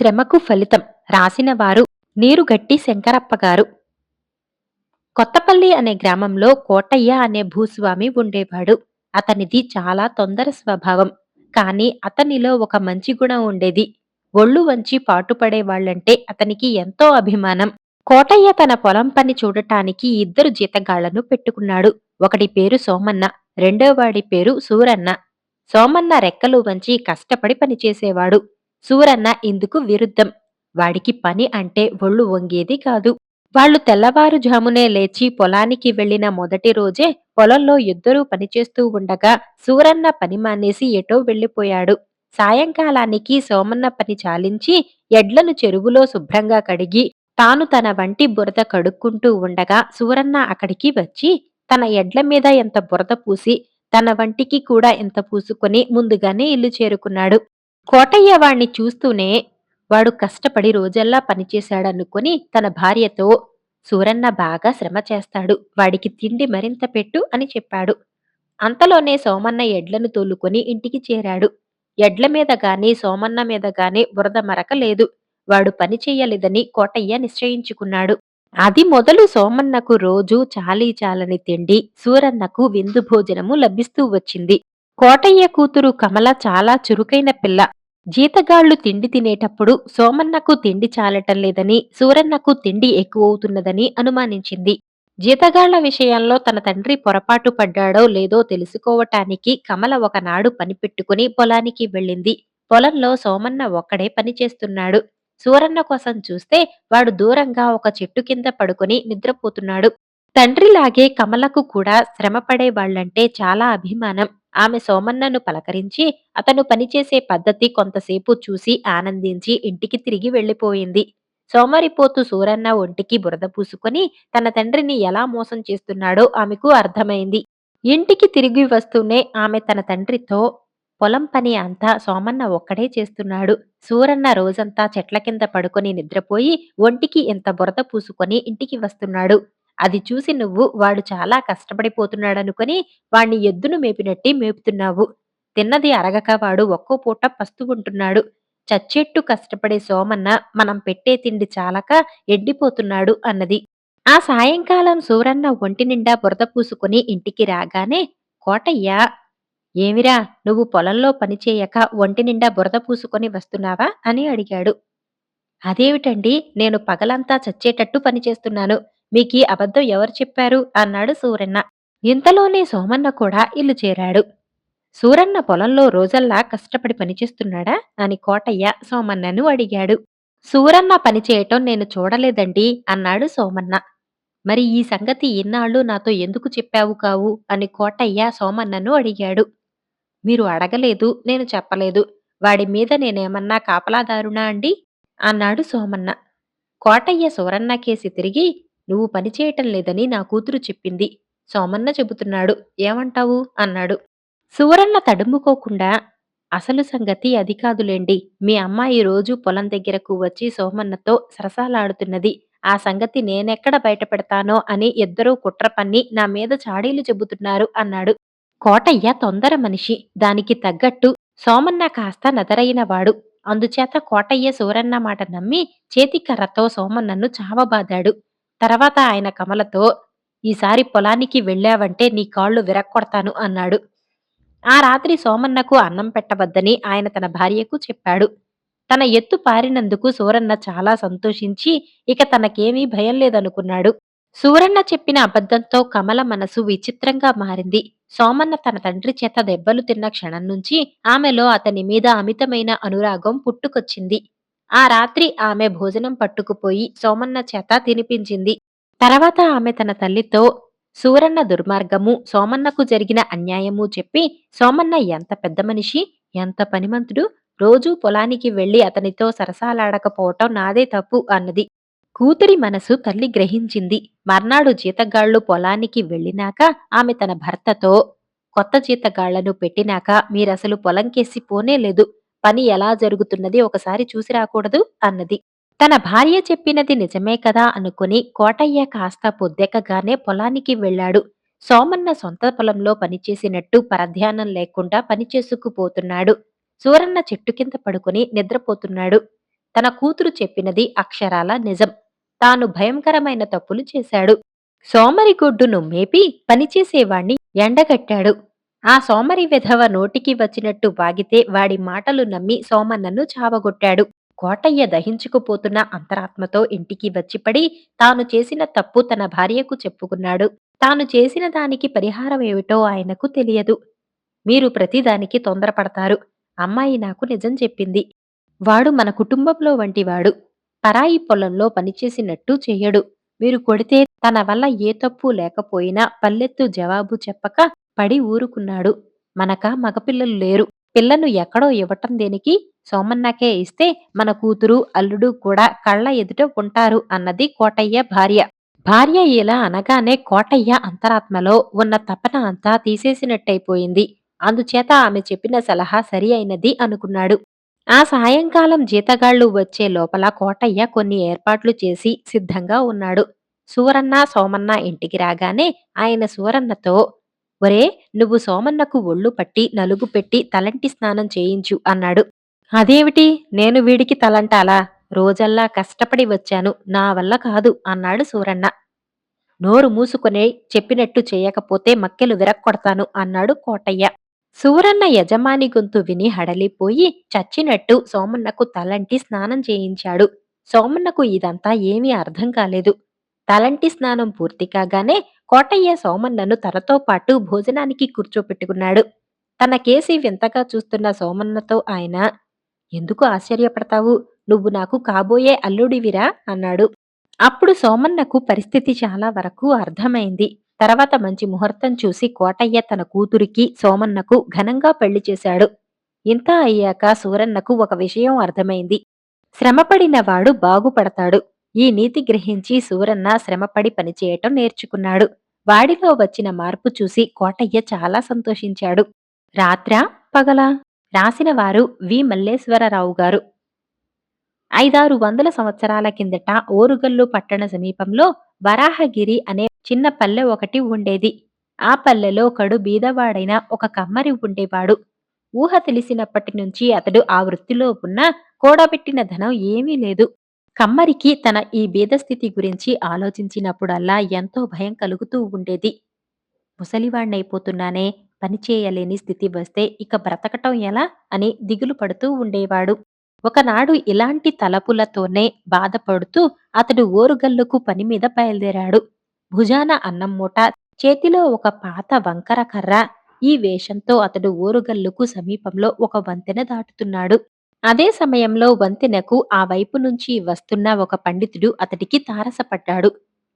శ్రమకు ఫలితం రాసినవారు నీరుగట్టి శంకరప్ప గారు కొత్తపల్లి అనే గ్రామంలో కోటయ్య అనే భూస్వామి ఉండేవాడు. అతనిది చాలా తొందర స్వభావం. కాని అతనిలో ఒక మంచి గుణం ఉండేది. ఒళ్ళు వంచి పాటుపడే వాళ్ళంటే అతనికి ఎంతో అభిమానం. కోటయ్య తన పొలం పని చూడటానికి ఇద్దరు జీతగాళ్ళను పెట్టుకున్నాడు. ఒకడి పేరు సోమన్న రెండోవాడి పేరు సూరన్న. సోమన్న రెక్కలు వంచి కష్టపడి పనిచేసేవాడు. సూరన్న ఇందుకు విరుద్ధం. వాడికి పని అంటే ఒళ్ళు వంగేది కాదు. వాళ్ళు తెల్లవారుజామునే లేచి పొలానికి వెళ్ళిన మొదటి రోజే పొలంలో ఇద్దరూ పనిచేస్తూ ఉండగా సూరన్న పని మానేసి ఎటో వెళ్ళిపోయాడు సాయంకాలానికి సోమన్న పని చాలించి ఎడ్లను చెరువులో శుభ్రంగా కడిగి తాను తన వంటి బురద కడుక్కుంటూ ఉండగా సూరన్న అక్కడికి వచ్చి తన ఎడ్ల మీద ఎంత బురద పూసి తన వంటికి కూడా ఎంత పూసుకొని ముందుగానే ఇల్లు చేరుకున్నాడు. కోటయ్య వాణ్ణి చూస్తూనే వాడు కష్టపడి రోజల్లా పనిచేశాడనుకుని తన భార్యతో సూరన్న బాగా శ్రమ చేస్తాడు వాడికి తిండి మరింత పెట్టు అని చెప్పాడు. అంతలోనే సోమన్న ఎడ్లను తోలుకొని ఇంటికి చేరాడు. ఎడ్ల మీద గాని సోమన్న మీద గాని బురద మరక లేదు. వాడు పని చెయ్యలేదని కోటయ్య నిశ్చయించుకున్నాడు. అది మొదలు సోమన్నకు రోజు చాలీ చాలని తిండి సూరన్నకు విందు భోజనము లభిస్తూ వచ్చింది. కోటయ్య కూతురు కమల చాలా చురుకైన పిల్ల. జీతగాళ్ళు తిండి తినేటప్పుడు సోమన్నకు తిండి చాలటం లేదని సూరన్నకు తిండి ఎక్కువవుతున్నదని అనుమానించింది. జీతగాళ్ళ విషయంలో తన తండ్రి పొరపాటు పడ్డాడో లేదో తెలుసుకోవటానికి కమల ఒకనాడు పనిపెట్టుకుని పొలానికి వెళ్ళింది. పొలంలో సోమన్న ఒక్కడే పనిచేస్తున్నాడు సూరన్న కోసం చూస్తే వాడు దూరంగా ఒక చెట్టు కింద పడుకొని నిద్రపోతున్నాడు. తండ్రిలాగే కమలకు కూడా శ్రమపడే వాళ్ళంటే చాలా అభిమానం. ఆమె సోమన్నను పలకరించి అతను పనిచేసే పద్ధతి కొంతసేపు చూసి ఆనందించి ఇంటికి తిరిగి వెళ్ళిపోయింది సోమరిపోతు సూరన్న ఒంటికి బురద పూసుకొని తన తండ్రిని ఎలా మోసం చేస్తున్నాడో ఆమెకు అర్థమైంది. ఇంటికి తిరిగి వస్తూనే ఆమె తన తండ్రితో పొలం పని అంతా సోమన్న ఒక్కడే చేస్తున్నాడు. సూరన్న రోజంతా చెట్ల కింద పడుకొని నిద్రపోయి ఒంటికి ఎంత బురద పూసుకొని ఇంటికి వస్తున్నాడు. అది చూసి నువ్వు వాడు చాలా కష్టపడిపోతున్నాడనుకొని వాణ్ణి ఎద్దును మేపినట్టి మేపుతున్నావు. తిన్నది అరగక వాడు ఒక్కో పూట పస్తు ఉంటున్నాడు. చచ్చెట్టు కష్టపడే సోమన్న మనం పెట్టే తిండి చాలక ఎండిపోతున్నాడు అన్నది. ఆ సాయంకాలం సూరన్న ఒంటి నిండా బురద పూసుకుని ఇంటికి రాగానే కోటయ్య ఏమిరా నువ్వు పొలంలో పనిచేయక ఒంటి నిండా బురద పూసుకొని వస్తున్నావా? అని అడిగాడు. అదేమిటండి నేను పగలంతా చచ్చేటట్టు పనిచేస్తున్నాను మీకీ అబద్ధం ఎవరు చెప్పారు? అన్నాడు సూరన్న. ఇంతలోనే సోమన్న కూడా ఇల్లు చేరాడు. సూరన్న పొలంలో రోజల్లా కష్టపడి పనిచేస్తున్నాడా? అని కోటయ్య సోమన్నను అడిగాడు. సూరన్న పనిచేయటం నేను చూడలేదండి అన్నాడు సోమన్న. మరి ఈ సంగతి ఇన్నాళ్ళు నాతో ఎందుకు చెప్పావు కావు? అని కోటయ్య సోమన్నను అడిగాడు. మీరు అడగలేదు నేను చెప్పలేదు. వాడి మీద నేనేమన్నా కాపలాదారునా అండి? అన్నాడు సోమన్న. కోటయ్య సూరన్న కేసి తిరిగి నువ్వు పనిచేయటం లేదని నా కూతురు చెప్పింది. సోమన్న చెబుతున్నాడు. ఏమంటావు? అన్నాడు. సూరన్న తడుముకోకుండా అసలు సంగతి అది కాదులేండి. మీ అమ్మాయి రోజు పొలం దగ్గరకు వచ్చి సోమన్నతో సరసాలాడుతున్నది. ఆ సంగతి నేనెక్కడ బయటపెడతానో అని ఇద్దరూ కుట్ర పన్ని నా మీద చాడీలు చెబుతున్నారు అన్నాడు. కోటయ్య తొందర మనిషి. దానికి తగ్గట్టు సోమన్న కాస్త నదరైనవాడు. అందుచేత కోటయ్య సూరన్న మాట నమ్మి చేతికర్రతో సోమన్నను చావబాదాడు. తర్వాత ఆయన కమలతో ఈసారి పొలానికి వెళ్ళావంటే నీ కాళ్ళు విరక్కొడతాను అన్నాడు. ఆ రాత్రి సోమన్నకు అన్నం పెట్టవద్దని ఆయన తన భార్యకు చెప్పాడు. తన ఎత్తు పారినందుకు సూరన్న చాలా సంతోషించి ఇక తనకేమీ భయం లేదనుకున్నాడు. సూరన్న చెప్పిన అబద్ధంతో కమల మనసు విచిత్రంగా మారింది. సోమన్న తన తండ్రి చేత దెబ్బలు తిన్న క్షణం నుంచి ఆమెలో అతని మీద అమితమైన అనురాగం పుట్టుకొచ్చింది. ఆ రాత్రి ఆమె భోజనం పట్టుకుపోయి సోమన్న చేత తినిపించింది. తర్వాత ఆమె తన తల్లితో సూరన్న దుర్మార్గము సోమన్నకు జరిగిన అన్యాయము చెప్పి సోమన్న ఎంత పెద్ద మనిషి ఎంత పనిమంతుడు రోజూ పొలానికి వెళ్ళి అతనితో సరసాలాడకపోవటం నాదే తప్పు అన్నది. కూతురి మనసు తల్లి గ్రహించింది. మర్నాడు జీతగాళ్ళు పొలానికి వెళ్ళినాక ఆమె తన భర్తతో కొత్త జీతగాళ్ళను పెట్టినాక మీరసలు పొలంకేసి పోనేలేదు. పని ఎలా జరుగుతున్నది ఒకసారి చూసి రాకూడదు అన్నది. తన భార్య చెప్పినది నిజమే కదా అనుకుని కోటయ్య కాస్త పొద్దెక్కగానే పొలానికి వెళ్ళాడు. సోమన్న సొంత పొలంలో పనిచేసినట్టు పరధ్యానం లేకుండా పనిచేసుకుపోతున్నాడు సూరన్న చెట్టు కింద పడుకుని నిద్రపోతున్నాడు. తన కూతురు చెప్పినది అక్షరాల నిజం. తాను భయంకరమైన తప్పులు చేశాడు. సోమరిగొడ్డును మేపి పనిచేసేవాణ్ణి ఎండగట్టాడు. ఆ సోమరి విధవ నోటికి వచ్చినట్టు వాగితే వాడి మాటలు నమ్మి సోమన్నను చావగొట్టాడు. కోటయ్య దహించుకుపోతున్న అంతరాత్మతో ఇంటికి వచ్చిపడి తాను చేసిన తప్పు తన భార్యకు చెప్పుకున్నాడు. తాను చేసిన దానికి పరిహారం ఏమిటో ఆయనకు తెలియదు. మీరు ప్రతిదానికి తొందరపడతారు. అమ్మాయి నాకు నిజం చెప్పింది. వాడు మన కుటుంబంలో వంటివాడు. పరాయి పొలంలో పనిచేసినట్టు చేయడు. మీరు కొడితే తన వల్ల ఏ తప్పు లేకపోయినా పల్లెత్తు జవాబు చెప్పక పడి ఊరుకున్నాడు. మనక మగపిల్లలు లేరు. పిల్లను ఎక్కడో ఇవ్వటం దేనికి? సోమన్నకే ఇస్తే మన కూతురు అల్లుడు కూడా కళ్ళ ఎదుట ఉంటారు అన్నది కోటయ్య భార్య. భార్య ఇలా అనగానే కోటయ్య అంతరాత్మలో ఉన్న తపన అంతా తీసేసినట్టయిపోయింది. అందుచేత ఆమె చెప్పిన సలహా సరి అయినది అనుకున్నాడు. ఆ సాయంకాలం జీతగాళ్ళు వచ్చే లోపల కోటయ్య కొన్ని ఏర్పాట్లు చేసి సిద్ధంగా ఉన్నాడు. సూరన్న సోమన్న ఇంటికి రాగానే ఆయన సూరన్నతో ఒరే నువ్వు సోమన్నకు ఒళ్ళు పట్టి నలుగు పెట్టి తలంటి స్నానం చేయించు అన్నాడు. అదేమిటి? నేను వీడికి తలంటాలా? రోజల్లా కష్టపడి వచ్చాను నా వల్ల కాదు అన్నాడు సూరన్న. నోరు మూసుకునే చెప్పినట్టు చేయకపోతే మక్కెలు విరక్కొడతాను అన్నాడు కోటయ్య. సూరన్న యజమాని గొంతు విని హడలిపోయి చచ్చినట్టు సోమన్నకు తలంటి స్నానం చేయించాడు. సోమన్నకు ఇదంతా ఏమీ అర్థం కాలేదు. తలంటి స్నానం పూర్తి కాగానే కోటయ్య సోమన్నను తనతో పాటు భోజనానికి కూర్చోపెట్టుకున్నాడు. తన కేసి వింతగా చూస్తున్న సోమన్నతో ఆయన ఎందుకు ఆశ్చర్యపడతావు? నువ్వు నాకు కాబోయే అల్లుడివిరా? అన్నాడు. అప్పుడు సోమన్నకు పరిస్థితి చాలా వరకు అర్థమైంది. తర్వాత మంచి ముహూర్తం చూసి కోటయ్య తన కూతురికి సోమన్నకు ఘనంగా పెళ్ళి చేశాడు. ఇంత అయ్యాక సూరన్నకు ఒక విషయం అర్థమైంది. శ్రమపడిన వాడు బాగుపడతాడు. ఈ నీతి గ్రహించి సూరన్న శ్రమపడి పనిచేయటం నేర్చుకున్నాడు. వాడిలో వచ్చిన మార్పు చూసి కోటయ్య చాలా సంతోషించాడు. రాత్రా? పగలా? రాసిన వారు వి. మల్లేశ్వరరావు గారు. ఐదారు వందల సంవత్సరాల కిందట ఓరుగల్లు పట్టణ సమీపంలో వరాహగిరి అనే చిన్న పల్లె ఒకటి ఉండేది. ఆ పల్లెలో కడు బీదవాడైన ఒక కమ్మరి ఉండేవాడు. ఊహ తెలిసినప్పటి నుంచి అతడు ఆ వృత్తిలో ఉన్న కూడబెట్టిన ధనం ఏమీ లేదు. కమ్మరికి తన ఈ బీదస్థితి గురించి ఆలోచించినప్పుడల్లా ఎంతో భయం కలుగుతూ ఉండేది. ముసలివాణ్ణైపోతున్నానే పనిచేయలేని స్థితి వస్తే ఇక బ్రతకటం ఎలా? అని దిగులు పడుతూ ఉండేవాడు. ఒకనాడు ఇలాంటి తలపులతోనే బాధపడుతూ అతడు ఓరుగల్లుకు పని మీద బయలుదేరాడు. భుజాన అన్నం మూట చేతిలో ఒక పాత వంకర కర్ర ఈ వేషంతో అతడు ఓరుగల్లుకు సమీపంలో ఒక వంతెన దాటుతున్నాడు. అదే సమయంలో వంతెనకు ఆ వైపు నుంచి వస్తున్న ఒక పండితుడు అతడికి తారసపడ్డాడు.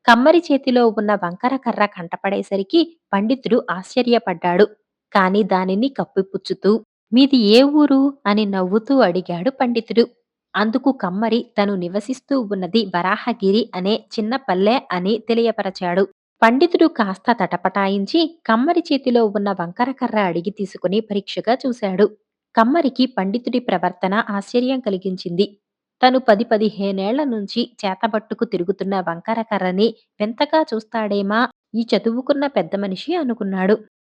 కమ్మరి చేతిలో ఉన్న వంకర కర్ర కంటపడేసరికి పండితుడు ఆశ్చర్యపడ్డాడు. కాని దానిని కప్పిపుచ్చుతూ మీది ఏ ఊరు? అని నవ్వుతూ అడిగాడు పండితుడు. అందుకు కమ్మరి తను నివసిస్తూ ఉన్నది వరాహగిరి అనే చిన్న పల్లె అని తెలియపరచాడు. పండితుడు కాస్త తటపటాయించి కమ్మరి చేతిలో ఉన్న వంకర కర్ర అడిగి తీసుకుని పరీక్షగా చూశాడు. కమ్మరికి పండితుడి ప్రవర్తన ఆశ్చర్యం కలిగించింది. తను పది పదిహేనేళ్ళ నుంచి చేతబట్టుకు తిరుగుతున్న వంకర కర్రని వింతగా చూస్తాడేమా? ఈ చదువుకున్న పెద్ద మనిషి అనుకున్నాడు.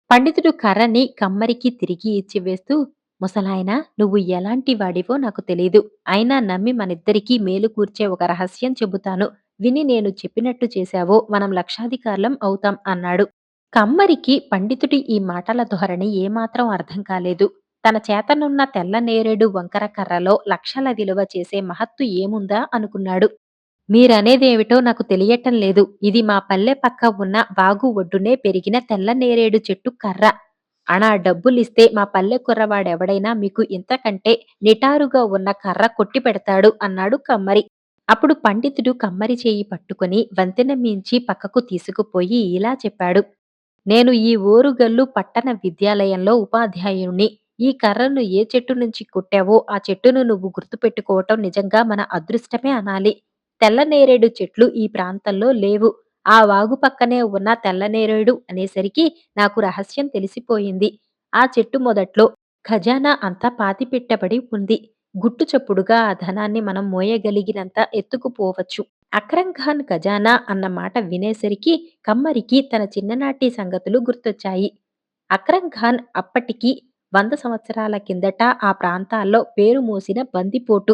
పండితుడు కర్రని కమ్మరికి తిరిగి ఇచ్చివేస్తూ ముసలాయన నువ్వు ఎలాంటి వాడివో నాకు తెలీదు. అయినా నమ్మి మనిద్దరికీ మేలు కూర్చే ఒక రహస్యం చెబుతాను. విని నేను చెప్పినట్టు చేశావో మనం లక్షాధికారులం అవుతాం అన్నాడు. కమ్మరికి పండితుడి ఈ మాటల ధోరణి ఏమాత్రం అర్థం కాలేదు. తన చేతనున్న తెల్ల నేరేడు వంకర కర్రలో లక్షల విలువ చేసే మహత్తు ఏముందా అనుకున్నాడు. మీరనేదేమిటో నాకు తెలియటం లేదు. ఇది మా పల్లె పక్క ఉన్న వాగు ఒడ్డునే పెరిగిన తెల్ల నేరేడు చెట్టు కర్ర. అనా డబ్బులిస్తే మా పల్లె కుర్రవాడెవడైనా మీకు ఇంతకంటే నిటారుగా ఉన్న కర్ర కొట్టి పెడతాడు అన్నాడు కమ్మరి. అప్పుడు పండితుడు కమ్మరి చేయి పట్టుకుని వంతెన మించి పక్కకు తీసుకుపోయి ఇలా చెప్పాడు. నేను ఈ ఓరుగల్లు పట్టణ విద్యాలయంలో ఉపాధ్యాయుణ్ణి. ఈ కర్రను ఏ చెట్టు నుంచి కొట్టావో ఆ చెట్టును నువ్వు గుర్తుపెట్టుకోవటం నిజంగా మన అదృష్టమే అనాలి. తెల్లనేరేడు చెట్లు ఈ ప్రాంతంలో లేవు. ఆ వాగు పక్కనే ఉన్న తెల్లనేరేడు అనేసరికి నాకు రహస్యం తెలిసిపోయింది. ఆ చెట్టు మొదట్లో ఖజానా అంతా పాతిపెట్టబడి ఉంది. గుట్టు చప్పుడుగా ఆ ధనాన్ని మనం మోయగలిగినంత ఎత్తుకుపోవచ్చు అక్రం ఖాన్ ఖజానా అన్న మాట వినేసరికి కమ్మరికి తన చిన్ననాటి సంగతులు గుర్తొచ్చాయి. అక్రం ఖాన్ అప్పటికి వంద సంవత్సరాల కిందట ఆ ప్రాంతాల్లో పేరు మోసిన బందిపోటు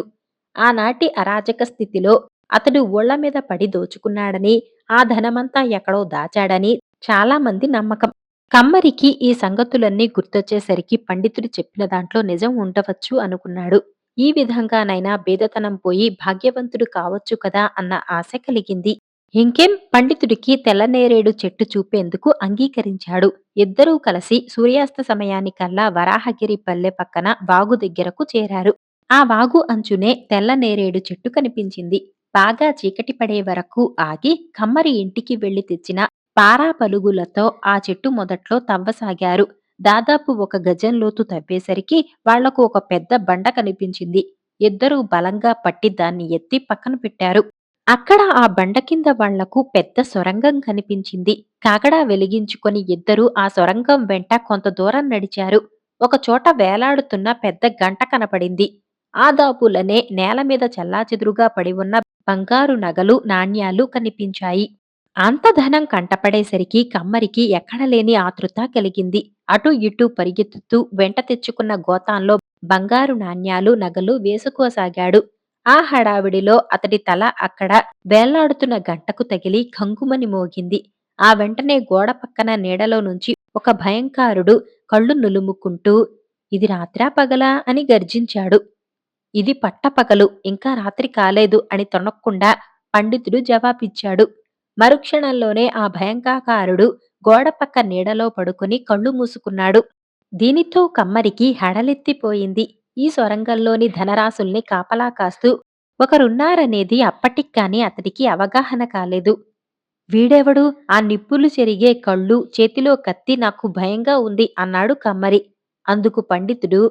ఆనాటి అరాజక స్థితిలో అతడు ఓళ్ళ మీద పడి దోచుకున్నాడని, ఆ ధనమంతా ఎక్కడో దాచాడని చాలా మంది నమ్మకం. కమ్మరికి ఈ సంగతులన్నీ గుర్తొచ్చేసరికి పండితుడు చెప్పిన దాంట్లో నిజం ఉండవచ్చు అనుకున్నాడు. ఈ విధంగానైనా బేదతనం పోయి భాగ్యవంతుడు కావచ్చు కదా అన్న ఆశ కలిగింది. ఇంకేం పండితుడికి తెల్లనేరేడు చెట్టు చూపేందుకు అంగీకరించాడు. ఇద్దరూ కలిసి సూర్యాస్త సమయానికల్లా వరాహగిరి పల్లె పక్కన వాగు దగ్గరకు చేరారు. ఆ వాగు అంచునే తెల్లనేరేడు చెట్టు కనిపించింది. బాగా చీకటి పడే వరకు ఆగి కమ్మరి ఇంటికి వెళ్ళి తెచ్చిన పారా పలుగులతో ఆ చెట్టు మొదట్లో తవ్వసాగారు. దాదాపు ఒక గజం లోతు తవ్వేసరికి వాళ్ళకు ఒక పెద్ద బండ కనిపించింది. ఇద్దరూ బలంగా పట్టి దాన్ని ఎత్తి పక్కన పెట్టారు. అక్కడ ఆ బండ కింద వాళ్ళకు పెద్ద సొరంగం కనిపించింది. కాగడా వెలిగించుకొని ఇద్దరూ ఆ సొరంగం వెంట కొంత దూరం నడిచారు. ఒకచోట వేలాడుతున్న పెద్ద గంట కనపడింది. ఆ దాపులనే నేల మీద చెల్లాచెదురుగా పడి ఉన్న బంగారు నగలు, నాణ్యాలు కనిపించాయి. అంత ధనం కంటపడేసరికి కమ్మరికి ఎక్కడలేని ఆతృత కలిగింది. అటూ ఇటూ పరిగెత్తుతూ వెంట తెచ్చుకున్న గోతాంలో బంగారు నాణ్యాలు, నగలు వేసుకోసాగాడు. ఆ హడావిడిలో అతడి తల అక్కడ వేలాడుతున్న గంటకు తగిలి ఖంగుమని మోగింది. ఆ వెంటనే గోడ పక్కన నీడలో నుంచి ఒక భయంకారుడు కళ్ళు నులుముకుంటూ ఇది రాత్రా పగలా అని గర్జించాడు. ఇది పట్టపగలు ఇంకా రాత్రి కాలేదు అని తొణక్కుండా పండితుడు జవాబిచ్చాడు. మరుక్షణంలోనే ఆ భయంకాకారుడు గోడ పక్క నీడలో పడుకుని కళ్ళు మూసుకున్నాడు. దీనితో కమ్మరికి హడలెత్తిపోయింది. ఈ సొరంగంలోని ధనరాశుల్ని కాపలా కాస్తూ ఒకరున్నారనేది అప్పటిక్కాని అతడికి అవగాహన కాలేదు. వీడెవడు ఆ నిప్పులు చెరిగే కళ్ళు చేతిలో కత్తి నాకు భయంగా ఉంది అన్నాడు కమ్మరి. అందుకు పండితుడు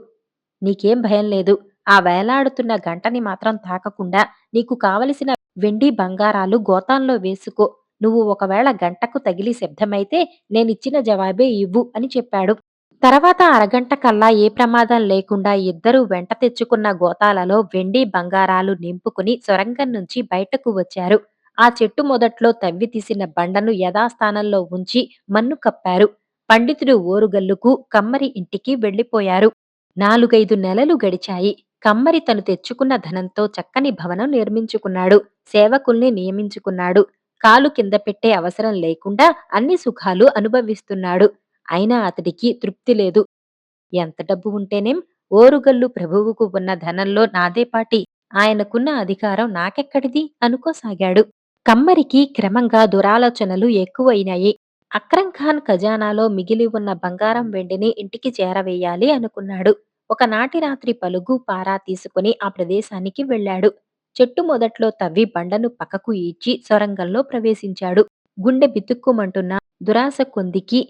నీకేం భయం లేదు. ఆ వేలాడుతున్న గంటని మాత్రం తాకకుండా నీకు కావలసిన వెండి బంగారాలు గోతాంలో వేసుకో. నువ్వు ఒకవేళ గంటకు తగిలి శబ్దమైతే నేనిచ్చిన జవాబే ఇవ్వు అని చెప్పాడు. తర్వాత అరగంట కల్లా ఏ ప్రమాదం లేకుండా ఇద్దరూ వెంట తెచ్చుకున్న గోతాలలో వెండి బంగారాలు నింపుకుని సొరంగం నుంచి బయటకు వచ్చారు. ఆ చెట్టు మొదట్లో తవ్వి తీసిన బండను యథాస్థానంలో ఉంచి మన్ను కప్పారు. పండితుడు ఓరుగల్లుకు కమ్మరి ఇంటికి వెళ్ళిపోయారు. నాలుగైదు నెలలు గడిచాయి. కమ్మరి తను తెచ్చుకున్న ధనంతో చక్కని భవనం నిర్మించుకున్నాడు. సేవకుల్ని నియమించుకున్నాడు. కాలు కింద పెట్టే అవసరం లేకుండా అన్ని సుఖాలు అనుభవిస్తున్నాడు. అయినా అతడికి తృప్తి లేదు. ఎంత డబ్బు ఉంటేనేం ఓరుగల్లు ప్రభువుకు ఉన్న ధనంలో నాదేపాటి ఆయనకున్న అధికారం నాకెక్కడిది అనుకోసాగాడు. కమ్మరికి క్రమంగా దురాలోచనలు ఎక్కువైనాయి అక్రంఖాన్ ఖజానాలో మిగిలి ఉన్న బంగారం వెండిని ఇంటికి చేరవేయాలి అనుకున్నాడు. ఒకనాటి రాత్రి పలుగు పారా తీసుకుని ఆ ప్రదేశానికి వెళ్ళాడు. చెట్టు మొదట్లో తవ్వి బండను పక్కకు ఈడ్చి సొరంగంలో ప్రవేశించాడు. గుండె బితుక్కుమంటున్న దురాశ కొందికి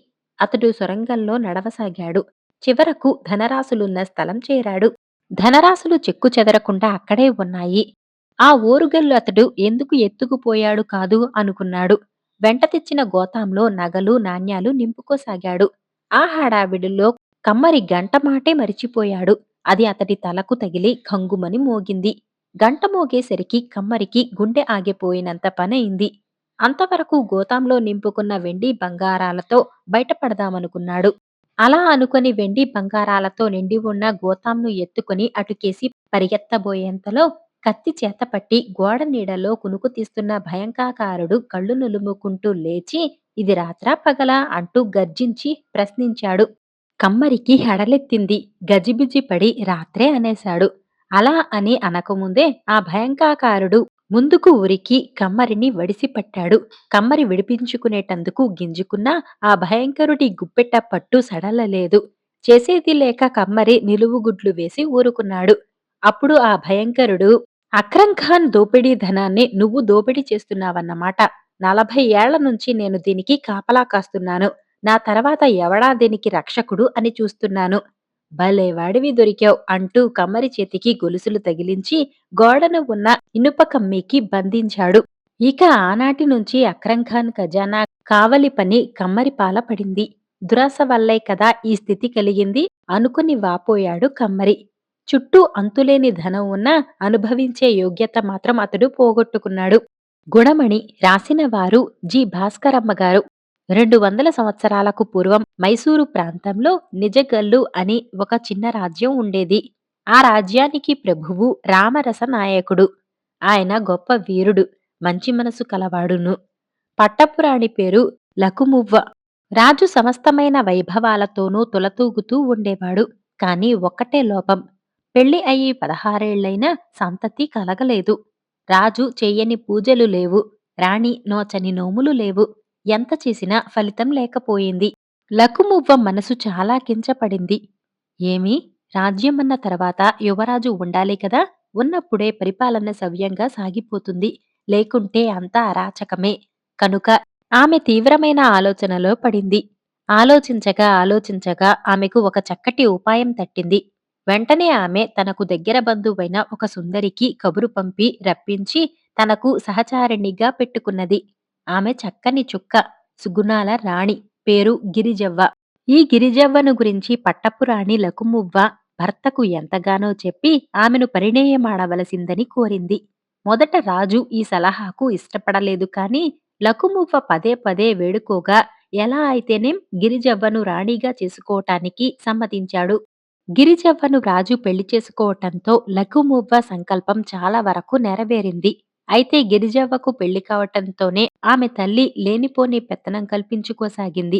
అతడు సొరంగంలో నడవసాగాడు. చివరకు ధనరాశులున్న స్థలం చేరాడు. ధనరాశులు చెక్కు చెదరకుండా అక్కడే ఉన్నాయి. ఆ ఓరుగల్లు అతడు ఎందుకు ఎత్తుకుపోయాడు కాదు అనుకున్నాడు. వెంట తెచ్చిన గోతాంలో నగలు, నాణ్యాలు నింపుకోసాగాడు. ఆ హడావిడిలో కమ్మరి గంట మాటే మరిచిపోయాడు. అది అతడి తలకు తగిలి ఖంగుమని మోగింది. గంట మోగేసరికి కమ్మరికి గుండె ఆగిపోయినంత పనయింది. అంతవరకు గోతాంలో నింపుకున్న వెండి బంగారాలతో బయటపడదామనుకున్నాడు. అలా అనుకొని వెండి బంగారాలతో నిండి ఉన్న గోతాంను ఎత్తుకుని అటుకేసి పరిగెత్తబోయేంతలో కత్తి చేతపట్టి గోడ నీడలో కునుకు తీస్తున్న భయంకాకారుడు కళ్ళు నులుముకుంటూ లేచి ఇది రాత్రా పగలా అంటూ గర్జించి ప్రశ్నించాడు. కమ్మరికి హడలెత్తింది. గజిబిజి పడి రాత్రే అనేశాడు. అలా అని అనకముందే ఆ భయంకాకారుడు ముందుకు ఉరికి కమ్మరిని వడిసిపట్టాడు. కమ్మరి విడిపించుకునేటందుకు గింజుకున్నా ఆ భయంకరుడి గుప్పెట్ట పట్టు సడలలేదు. చేసేది లేక కమ్మరి నిలువుగుడ్లు వేసి ఊరుకున్నాడు. అప్పుడు ఆ భయంకరుడు అక్రం ఖాన్ దోపిడీ ధనాన్ని నువ్వు దోపిడీ చేస్తున్నావన్నమాట. నలభై ఏళ్ళ నుంచి నేను దీనికి కాపలా కాస్తున్నాను. నా తర్వాత ఎవడా దీనికి రక్షకుడు అని చూస్తున్నాను. భలేవాడివి దొరికావు అంటూ కమ్మరి చేతికి గొలుసులు తగిలించి గోడను ఉన్న ఇనుప కమ్మీకి బంధించాడు. ఇక ఆనాటి నుంచి అక్రం ఖాన్ ఖజానా కావలి పని కమ్మరి పాల పడింది. దురాస వల్లే కదా ఈ స్థితి కలిగింది అనుకుని వాపోయాడు కమ్మరి. చుట్టూ అంతులేని ధనం ఉన్నా అనుభవించే యోగ్యత మాత్రం అతడు పోగొట్టుకున్నాడు. గుణమణి రాసిన వారు జి భాస్కరమ్మ గారు రెండు వందల సంవత్సరాలకు పూర్వం మైసూరు ప్రాంతంలో నిజగల్లు అని ఒక చిన్న రాజ్యం ఉండేది. ఆ రాజ్యానికి ప్రభువు రామరస నాయకుడు. ఆయన గొప్ప వీరుడు, మంచి మనసు కలవాడును. పట్టపురాణి పేరు లకుమువ్వ. రాజు సమస్తమైన వైభవాలతోనూ తులతూగుతూ ఉండేవాడు. కాని ఒక్కటే లోపం. పెళ్ళి అయి పదహారేళ్ళైనా సంతతి కలగలేదు. రాజు చెయ్యని పూజలు లేవు. రాణి నోచని నోములు లేవు. ఎంత చేసినా ఫలితం లేకపోయింది. లకుమువ్వ మనసు చాలా కించపడింది. ఏమీ రాజ్యమన్న తర్వాత యువరాజు ఉండాలి కదా! ఉన్నప్పుడే పరిపాలన సవ్యంగా సాగిపోతుంది. లేకుంటే అంతా అరాచకమే. కనుక ఆమె తీవ్రమైన ఆలోచనలో పడింది. ఆలోచించగా ఆలోచించగా ఆమెకు ఒక చక్కటి ఉపాయం తట్టింది. వెంటనే ఆమె తనకు దగ్గర బంధువైన ఒక సుందరికి కబురు పంపి రప్పించి తనకు సహచారిణిగా పెట్టుకున్నది. ఆమె చక్కని చుక్క, సుగుణాల రాణి. పేరు గిరిజవ్వ. ఈ గిరిజవ్వను గురించి పట్టపురాణి లకుమువ్వ భర్తకు ఎంతగానో చెప్పి ఆమెను పరిణయమాడవలసిందని కోరింది. మొదట రాజు ఈ సలహాకు ఇష్టపడలేదు కాని లకుమువ్వ పదే పదే వేడుకోగా ఎలా అయితేనేం గిరిజవ్వను రాణిగా చేసుకోవటానికి సమ్మతించాడు. గిరిజవ్వను రాజు పెళ్ళి చేసుకోవటంతో లకుమువ్వ సంకల్పం చాలా వరకు నెరవేరింది. అయితే గిరిజవ్వకు పెళ్ళి కావటంతోనే ఆమె తల్లి లేనిపోని పెత్తనం కల్పించుకోసాగింది.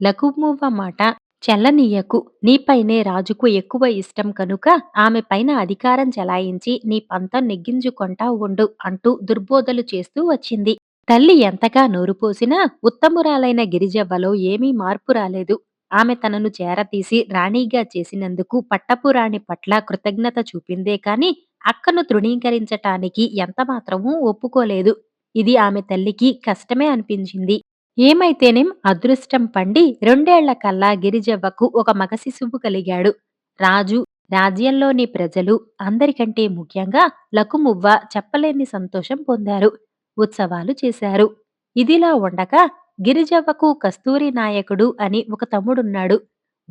లకుమువ్వ మాట చెల్లనీయకు నీపైనే రాజుకు ఎక్కువ ఇష్టం కనుక ఆమె పైన అధికారం చెలాయించి నీ పంతం నెగ్గించుకొంటా ఉండు అంటూ దుర్బోధలు చేస్తూ వచ్చింది. తల్లి ఎంతగా నోరుపోసినా ఉత్తమురాలైన గిరిజవ్వలో ఏమీ మార్పు రాలేదు. ఆమె తనను చేరతీసి రాణిగా చేసినందుకు పట్టపురాణి పట్ల కృతజ్ఞత చూపిందే కాని అక్కను తృణీకరించటానికి ఎంతమాత్రమూ ఒప్పుకోలేదు. ఇది ఆమె తల్లికి కష్టమే అనిపించింది. ఏమైతేనేం అదృష్టం పండి రెండేళ్ళ కల్లా గిరిజవ్వకు ఒక మగ శిశువు కలిగాడు. రాజు, రాజ్యంలోని ప్రజలు, అందరికంటే ముఖ్యంగా లకుమువ్వ చెప్పలేని సంతోషం పొందారు. ఉత్సవాలు చేశారు. ఇదిలా ఉండగా గిరిజవ్వకు కస్తూరి నాయకుడు అని ఒక తమ్ముడున్నాడు.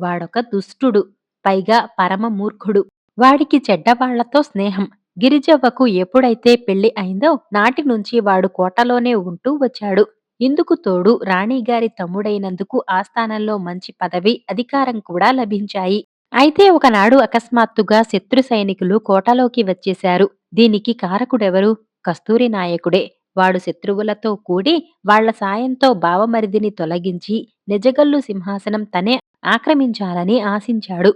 వాడొక దుష్టుడు. పైగా పరమ మూర్ఖుడు. వాడికి చెడ్డవాళ్ళతో స్నేహం. గిరిజవ్వకు ఎప్పుడైతే పెళ్ళి అయిందో నాటి నుంచి వాడు కోటలోనే ఉంటూ వచ్చాడు. ఇందుకు తోడు రాణిగారి తమ్ముడైనందుకు ఆస్థానంలో మంచి పదవి, అధికారం కూడా లభించాయి. అయితే ఒకనాడు అకస్మాత్తుగా శత్రు సైనికులు కోటలోకి వచ్చేశారు. దీనికి కారకుడెవరు? కస్తూరి నాయకుడే. వాడు శత్రువులతో కూడి వాళ్ళ సాయంతో బావమరిదిని తొలగించి నిజగల్లు సింహాసనం తనే ఆక్రమించాలని ఆశించాడు.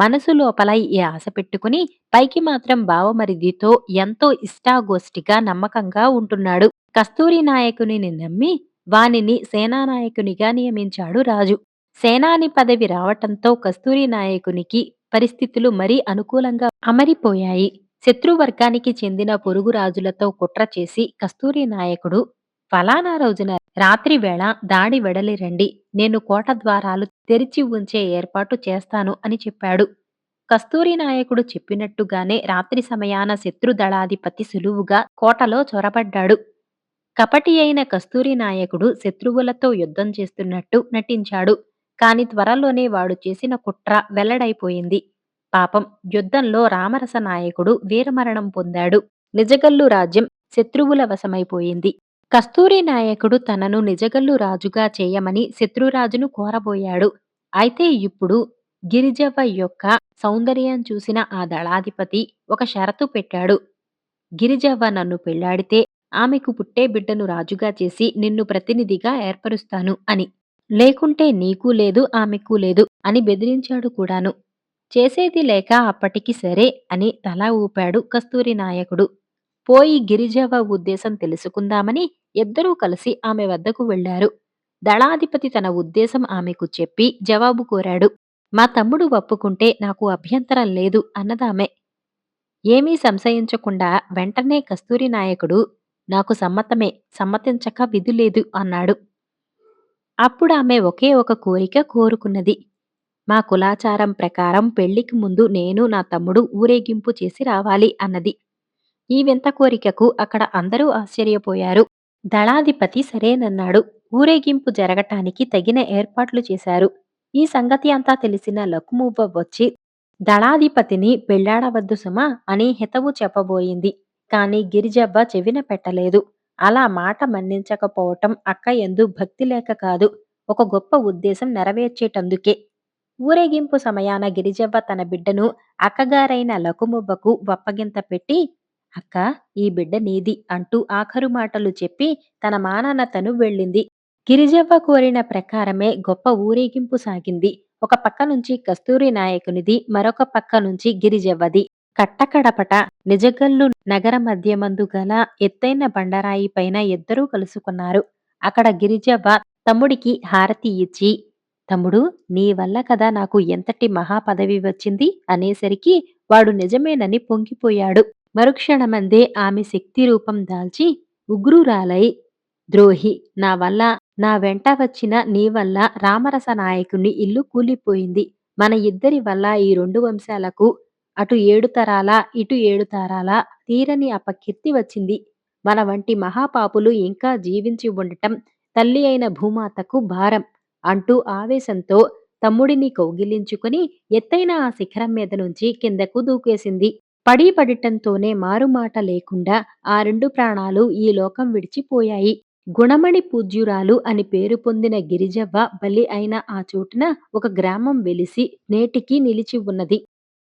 మనసు లోపల ఈ ఆశ పెట్టుకుని పైకి మాత్రం బావమరిదితో ఎంతో ఇష్టాగోష్ఠిగా నమ్మకంగా ఉంటున్నాడు. కస్తూరి నాయకునిని నమ్మి వానిని సేనానాయకునిగా నియమించాడు రాజు. సేనాని పదవి రావటంతో కస్తూరి నాయకునికి పరిస్థితులు మరీ అనుకూలంగా అమరిపోయాయి. శత్రువర్గానికి చెందిన పొరుగు రాజులతో కుట్ర చేసి కస్తూరి నాయకుడు ఫలానా రోజున రాత్రి వేళ దాడి వెడలి రండి నేను కోట ద్వారాలు తెరిచి ఉంచే ఏర్పాటు చేస్తాను అని చెప్పాడు. కస్తూరి నాయకుడు చెప్పినట్టుగానే రాత్రి సమయాన శత్రు దళాధిపతి సులువుగా కోటలో చొరబడ్డాడు. కపటి అయిన కస్తూరి నాయకుడు శత్రువులతో యుద్ధం చేస్తున్నట్టు నటించాడు. కాని త్వరలోనే వాడు చేసిన కుట్ర వెల్లడైపోయింది. పాపం యుద్ధంలో రామరస నాయకుడు వీరమరణం పొందాడు. నిజగల్లు రాజ్యం శత్రువుల వశమైపోయింది. కస్తూరి నాయకుడు తనను నిజగల్లు రాజుగా చేయమని శత్రురాజును కోరబోయాడు. అయితే ఇప్పుడు గిరిజవ్వ యొక్క సౌందర్యం చూసిన ఆ దళాధిపతి ఒక షరతు పెట్టాడు. గిరిజవ్వ నన్ను పెళ్ళాడితే ఆమెకు పుట్టే బిడ్డను రాజుగా చేసి నిన్ను ప్రతినిధిగా ఏర్పరుస్తాను అని. లేకుంటే నీకూ లేదు ఆమెకు లేదు అని బెదిరించాడు కూడాను. చేసేది లేక అప్పటికి సరే అని తల ఊపాడు కస్తూరి నాయకుడు. పోయి గిరిజవ్వ ఉద్దేశం తెలుసుకుందామని ఇద్దరూ కలిసి ఆమె వద్దకు వెళ్ళారు. దళాధిపతి తన ఉద్దేశం ఆమెకు చెప్పి జవాబు కోరాడు. మా తమ్ముడు ఒప్పుకుంటే నాకు అభ్యంతరం లేదు అన్నదామె. ఏమీ సంశయించకుండా వెంటనే కస్తూరి నాయకుడు నాకు సమ్మతమే సమ్మతించక విధులేదు అన్నాడు. అప్పుడామె ఒకే ఒక కోరిక కోరుకున్నది. మా కులాచారం ప్రకారం పెళ్ళికి ముందు నేను నా తమ్ముడు ఊరేగింపు చేసి రావాలి అన్నది. ఈ వింత కోరికకు అక్కడ అందరూ ఆశ్చర్యపోయారు. దళాధిపతి సరేనన్నాడు. ఊరేగింపు జరగటానికి తగిన ఏర్పాట్లు చేశారు. ఈ సంగతి అంతా తెలిసిన లకుమువ్వ వచ్చి దళాధిపతిని పెళ్ళాడవద్దు సుమా అని హితవు చెప్పబోయింది. కాని గిరిజవ్వ చెవిన పెట్టలేదు. అలా మాట మన్నించకపోవటం అక్క ఎందు భక్తి లేక కాదు. ఒక గొప్ప ఉద్దేశం నెరవేర్చేటందుకే. ఊరేగింపు సమయాన గిరిజవ్వ తన బిడ్డను అక్కగారైన లకుమువ్వకు వప్పగింత పెట్టి అక్క ఈ బిడ్డ నీది అంటూ ఆఖరు మాటలు చెప్పి తన మానాన్నతను వెళ్ళింది. గిరిజవ్వ కోరిన ప్రకారమే గొప్ప ఊరేగింపు సాగింది. ఒక పక్క నుంచి కస్తూరి నాయకునిది మరొక పక్క నుంచి గిరిజవ్వది. కట్టకడపట నిజగల్లు నగర మధ్యమందు గల ఎత్తైన బండరాయి పైన ఇద్దరూ కలుసుకున్నారు. అక్కడ గిరిజవ్వ తమ్ముడికి హారతి ఇచ్చి తమ్ముడు నీ వల్ల కదా నాకు ఎంతటి మహా పదవి వచ్చింది? అనేసరికి వాడు నిజమేనని పొంగిపోయాడు. మరుక్షణమందే ఆమె శక్తి రూపం దాల్చి ఉగ్రురాలై ద్రోహి నా వల్ల నా వెంట వచ్చిన నీ వల్ల రామరస నాయకుని ఇల్లు కూలిపోయింది. మన ఇద్దరి వల్ల ఈ రెండు వంశాలకు అటు ఏడు తరాల ఇటు ఏడు తరాల తీరని అపకీర్తి వచ్చింది. మన వంటి మహాపాపులు ఇంకా జీవించి ఉండటం తల్లి అయిన భూమాతకు భారం అంటూ ఆవేశంతో తమ్ముడిని కౌగిలించుకుని ఎత్తైన ఆ శిఖరం మీద నుంచి కిందకు దూకేసింది. పడి పడటంతోనే మారుమాట లేకుండా ఆ రెండు ప్రాణాలు ఈ లోకం విడిచిపోయాయి. గుణమణి పూజ్యురాలు అని పేరు పొందిన గిరిజవ్వ బలి అయిన ఆ చోటున ఒక గ్రామం వెలిసి నేటికి నిలిచి ఉన్నది.